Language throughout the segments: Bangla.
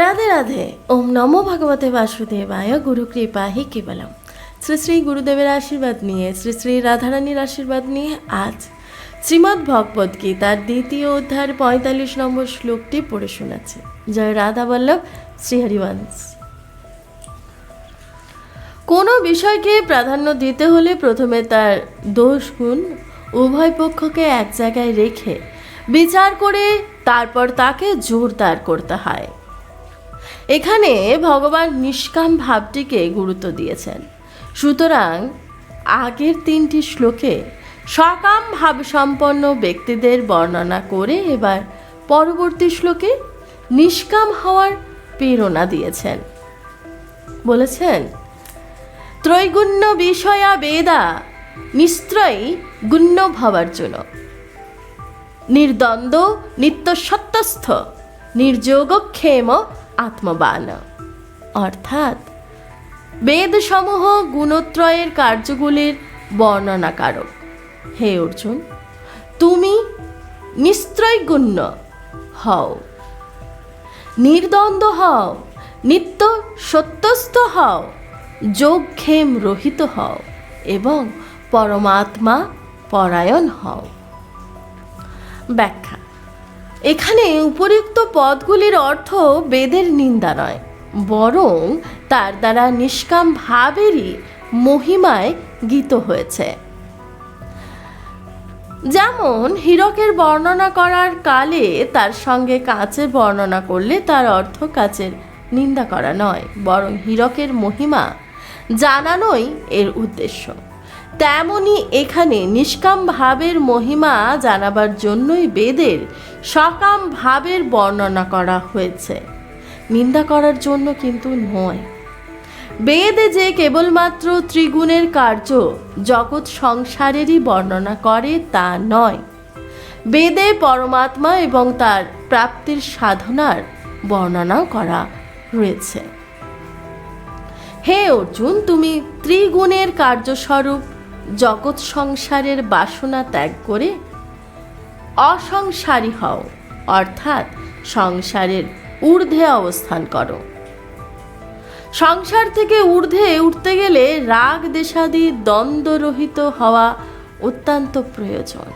রাধে রাধে। ওম নমো ভগবতে বাসুদেবায়, গুরু কৃপা হি কেবলম। শ্রী শ্রী গুরুদেবের আশীর্বাদ নিয়ে, শ্রী শ্রী রাধারানীর আশীর্বাদ নিয়ে আজ শ্রীমদ্ ভগবদ গীতার দ্বিতীয় অধ্যায়ের পঁয়তাল্লিশ নম্বর শ্লোকটি পড়ে শোনাচ্ছি। জয় রাধা বল্লভ শ্রীহরিবংশ কোনো বিষয়কে প্রাধান্য দিতে হলে প্রথমে তার দোষ গুণ উভয় পক্ষকে এক জায়গায় রেখে বিচার করে তারপর তাকে জোরদার করতে হয়। এখানে ভগবান নিষ্কাম ভাবটিকে গুরুত্ব দিয়েছেন। সুতরাং আগের তিনটি শ্লোকে সকাম ভাব সম্পন্ন ব্যক্তিদের বর্ণনা করে এবার পরবর্তী শ্লোকে নিষ্কাম হওয়ার প্রেরণা দিয়েছেন। বলেছেন, ত্রৈগুণ্য বিষয়া বেদা নিশ্চয়ই গুণ্য ভাবার জন্য। নির্দ্বন্দ্ব নিত্য সত্যস্থ, নির্যোগক্ষেম আত্মবান। অর্থাৎ বেদসমূহ গুণত্রয়ের কার্যগুলির বর্ণনাকারক। হে অর্জুন, তুমি নিশ্চয় নিশ্চয়গুণ্য হও। নির্দ্বন্দ্ব হও, নিত্য সত্যস্থ হও যোগক্ষেম রহিত হও এবং পরমাত্মা পরায়ণ হও। ব্যাখ্যা এখানে উপরিউক্ত পদগুলির অর্থ বেদের নিন্দা নয়, বরং তার দ্বারা নিষ্কাম ভাবেরই মহিমায় গীত হয়েছে। যেমন হীরকের বর্ণনা করার কালে তার সঙ্গে কাচের বর্ণনা করলে তার অর্থ কাচের নিন্দা করা নয়, বরং হীরকের মহিমা জানানোই এর উদ্দেশ্য। তেমনি এখানে নিষ্কাম ভাবের মহিমা জানাবার জন্যই বেদের সকাম ভাবের বর্ণনা করা হয়েছে। নিন্দা করার জন্য কিন্তু নয়। বেদে যে কেবলমাত্র ত্রিগুণের কার্য জগৎ সংসারেরই বর্ণনা করে তা নয়। বেদে পরমাত্মা এবং তার প্রাপ্তির সাধনার বর্ণনাও করা রয়েছে। হে অর্জুন, তুমি ত্রিগুণের কার্যস্বরূপ জগৎ সংসারের বাসনা ত্যাগ করে অসংসারী হও, অর্থাৎ সংসারের ঊর্ধ্বে অবস্থান করো। সংসার থেকে ঊর্ধ্বে উঠতে গেলে রাগ দেশাদি দ্বন্দ্বরহিত হওয়া অত্যন্ত প্রয়োজন।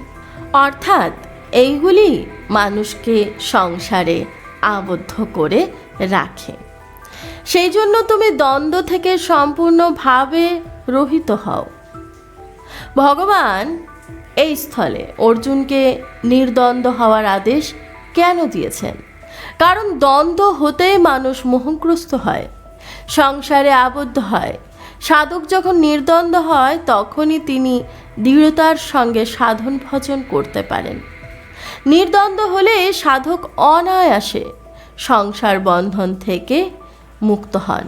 অর্থাৎ এইগুলি মানুষকে সংসারে আবদ্ধ করে রাখে। সেই জন্য তুমি দ্বন্দ্ব থেকে সম্পূর্ণভাবে রহিত হও। ভগবান এই স্থলে অর্জুনকে নির্দ্বন্দ্ব হওয়ার আদেশ কেন দিয়েছেন? কারণ দ্বন্দ্ব হতেই মানুষ মোহগ্রস্ত হয়, সংসারে আবদ্ধ হয়। সাধক যখন নির্দ্বন্দ্ব হয়, তখনই তিনি দৃঢ়তার সঙ্গে সাধন ভজন করতে পারেন। নির্দ্বন্দ্ব হলে সাধক অনায়াসে সংসার বন্ধন থেকে মুক্ত হন।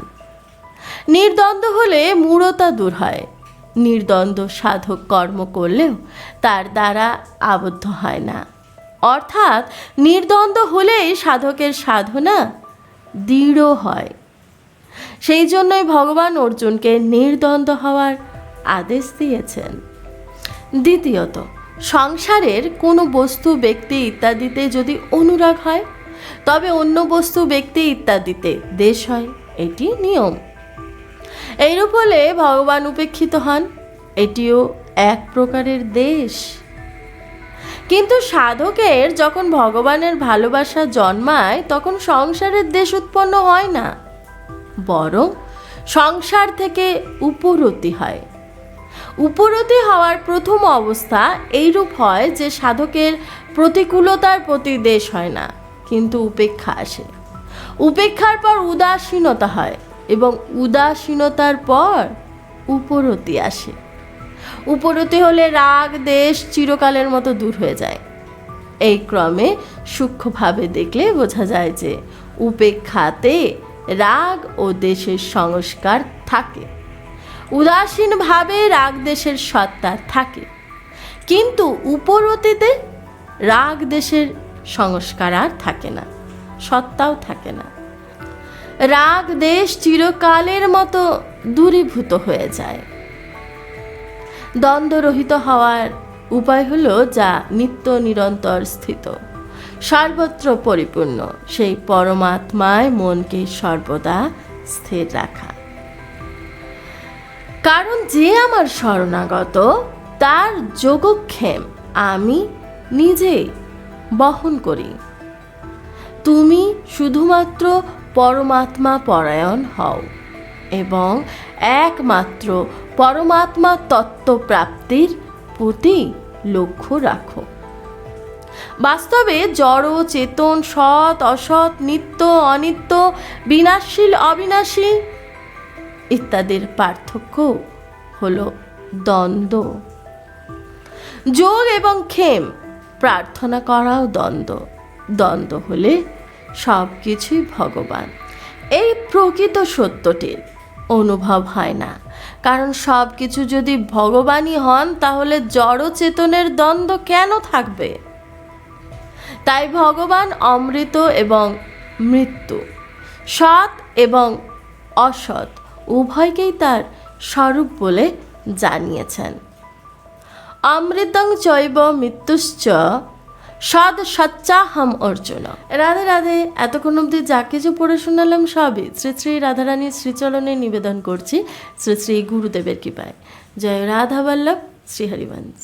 নির্দ্বন্দ্ব হলে মূঢ়তা দূর হয়। নির্দ্বন্দ্ব সাধক কর্ম করলেও তার দ্বারা আবদ্ধ হয় না। অর্থাৎ নির্দ্বন্দ্ব হলেই সাধকের সাধনা দৃঢ় হয়। সেই জন্যই ভগবান অর্জুনকে নির্দ্বন্দ্ব হওয়ার আদেশ দিয়েছেন। দ্বিতীয়ত, সংসারের কোনো বস্তু, ব্যক্তি ইত্যাদিতে যদি অনুরাগ হয়, তবে অন্য বস্তু, ব্যক্তি ইত্যাদিতে দেশ হয়, এটি নিয়ম। এইরূপ হলে ভগবান উপেক্ষিত হন। এটিও এক প্রকারের দেশ। কিন্তু সাধকের যখন ভগবানের ভালোবাসা জন্মায়, তখন সংসারের দেশ উৎপন্ন হয় না, বরং সংসার থেকে উপরতি হয়। উপরতি হওয়ার প্রথম অবস্থা এইরূপ হয় যে সাধকের প্রতিকূলতার প্রতি দেশ হয় না, কিন্তু উপেক্ষা আসে। উপেক্ষার পর উদাসীনতা হয়। এবং উদাসীনতার পর উপরতি আসে। উপরতি হলে রাগ, দেশ চিরকালের মতো দূর হয়ে যায়। এই ক্রমে সূক্ষ্মভাবে দেখলে বোঝা যায় যে উপেক্ষাতে রাগ ও দেশের সংস্কার থাকে। উদাসীনভাবে রাগ, দেশের সত্তা থাকে। কিন্তু উপরতিতে রাগ, দেশের সংস্কার আর থাকে না, সত্তাও থাকে না। রাগ দেশ চিরকালের মতো দূরীভূত হয়ে যায়। দ্বন্দ্বরহিত হওয়ার উপায় হলো যা নিত্য নিরন্তর স্থিত। সর্বত্র পরিপূর্ণ, সেই পরমাত্মায় মনকে সর্বদা স্থির রাখা। কারণ যে আমার শরণাগত, তার যোগক্ষেম আমি নিজেই বহন করি। তুমি শুধুমাত্র পরমাত্মা পরায়ণ হও এবং একমাত্র পরমাত্মা তত্ত্ব প্রাপ্তির প্রতি লক্ষ্য রাখো। বাস্তবে জড়, চেতন, সৎ, অসৎ, নিত্য, অনিত্য, বিনাশশীল, অবিনাশী ইত্যাদির পার্থক্য হল দ্বন্দ্ব। যোগ এবং ক্ষেম, প্রার্থনা করাও দ্বন্দ্ব। দ্বন্দ্ব হলে সব কিছুই ভগবান। এই প্রকৃত সত্যটির অনুভব হয় না। কারণ সব কিছু যদি ভগবানই হন, তাহলে জড় চেতনের দ্বন্দ্ব কেন থাকবে? তাই ভগবান অমৃত এবং মৃত্যু, সৎ এবং অসৎ উভয়কেই তার স্বরূপ বলে জানিয়েছেন। অমৃতং চৈব মৃত্যুশ্চ সদ সচ্চা হাম অর্জুন। রাধে রাধে, এতক্ষণ অব্দি যা কিছু পড়ে শোনালাম সবই শ্রী শ্রী রাধারানীর শ্রীচরণে নিবেদন করছি শ্রী শ্রী গুরুদেবের কৃপায়। জয় রাধা বল্লভ শ্রী হরিবংশ